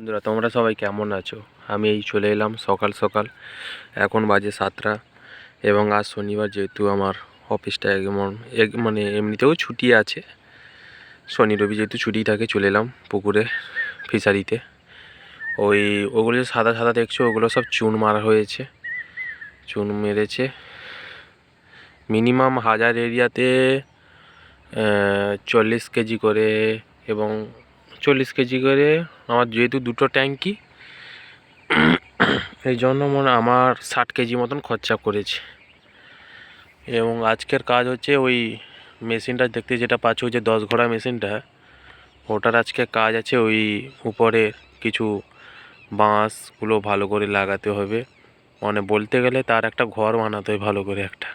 বন্ধুরা, তোমরা সবাই কেমন আছো? আমি এই চলে এলাম সকাল সকাল। এখন বাজে সাতটা এবং আজ শনিবার যেহেতু আমার অফিসটা এমন মানে এমনিতেও ছুটি আছে। শনি রবি যেহেতু ছুটি থাকে, চলে এলাম পুকুরে ফিশারিতে। ওই ওগুলো যে সাদা সাদা দেখছ, ওগুলো সব চুন মারা হয়েছে। চুন মেরেছে। মিনিমাম হাজার এরিয়াতে চল্লিশ কেজি করে এবং চল্লিশ কেজি করে আমার যেহেতু দুটো ট্যাঙ্কি, এই জন্য মনে আমার ষাট কেজি মতন খরচা করেছে। এবং আজকের কাজ হচ্ছে ওই মেশিনটা দেখতে যেটা পাচ্ছ যে দশ ঘোড়া মেশিনটা, ওটার আজকে কাজ আছে ওই উপরে কিছু বাঁশগুলো ভালো করে লাগাতে হবে। মানে বলতে গেলে তার একটা ঘর বানাতে হয় ভালো করে একটা।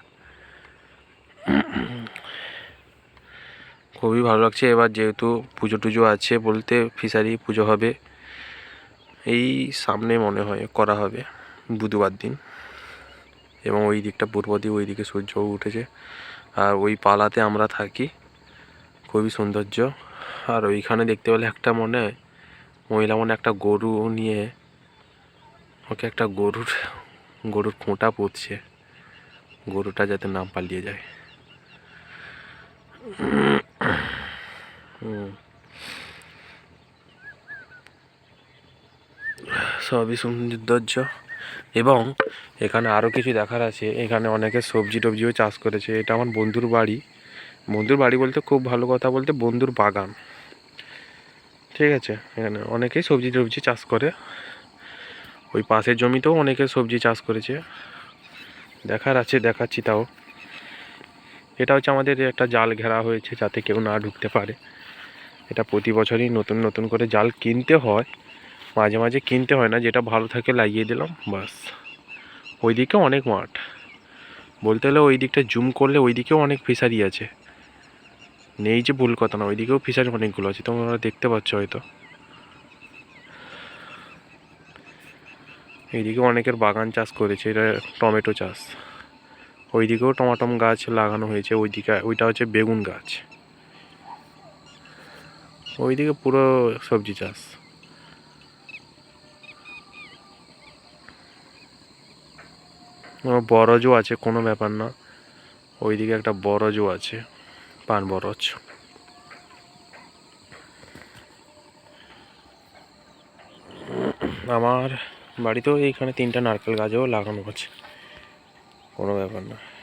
খুবই ভালো লাগছে। এবার যেহেতু পুজো টুজো আছে বলতে ফিশারি পুজো হবে, এই সামনে মনে হয় করা হবে বুধবার দিন। এবং ওই দিকটা পূর্ব দিক, ওই দিকে সূর্য উঠেছে। আর ওই পালাতে আমরা থাকি, খুবই সৌন্দর্য। আর ওইখানে দেখতে পেলে একটা মনে হয়, মহিলা মনে একটা গরু নিয়ে, ওকে একটা গরুর গরুর খোঁটা পুঁতছে। গরুটা যাতে না পালিয়ে যায়। সবই সৌন্দর্য। এবং এখানে আরও কিছু দেখার আছে। এখানে অনেকে সবজি টবজিও চাষ করেছে। এটা আমার বন্ধুর বাড়ি। বন্ধুর বাড়ি বলতে খুব ভালো কথা বলতে বন্ধুর বাগান। ঠিক আছে? এখানে অনেকেই সবজি টবজি চাষ করে। ওই পাশের জমিতেও অনেকে সবজি চাষ করেছে। দেখার আছে, দেখাচ্ছি তাও। এটা হচ্ছে আমাদের একটা জাল ঘেরা হয়েছে যাতে কেউ না ঢুকতে পারে। এটা প্রতি বছরই নতুন নতুন করে জাল কিনতে হয়। মাঝে মাঝে কিনতে হয় না, যেটা ভালো থাকে লাগিয়ে দিলাম, বাস। ওইদিকে অনেক মাঠ। বলতে গেলে ওই দিকটা জুম করলে ওই দিকেও অনেক ফিশারি আছে। নেই যে ভুল কথা না ওই দিকেও ফিশারি অনেকগুলো আছে, তোমরা দেখতে পাচ্ছ হয়তো। এইদিকে অনেকের বাগান চাষ করেছে এটা টমেটো চাষ। ওইদিকেও টমাটম গাছ লাগানো হয়েছে, ওইদিকে, ওইটা হচ্ছে বেগুন গাছ। ওইদিকে পুরো সবজি চাষ। বরজও আছে, কোনো ব্যাপার না। ওইদিকে একটা বরজও আছে, পান বরজ। আমার বাড়িতেও এইখানে তিনটা নারকেল গাছও লাগানো আছে। কোনো ব্যাপার না।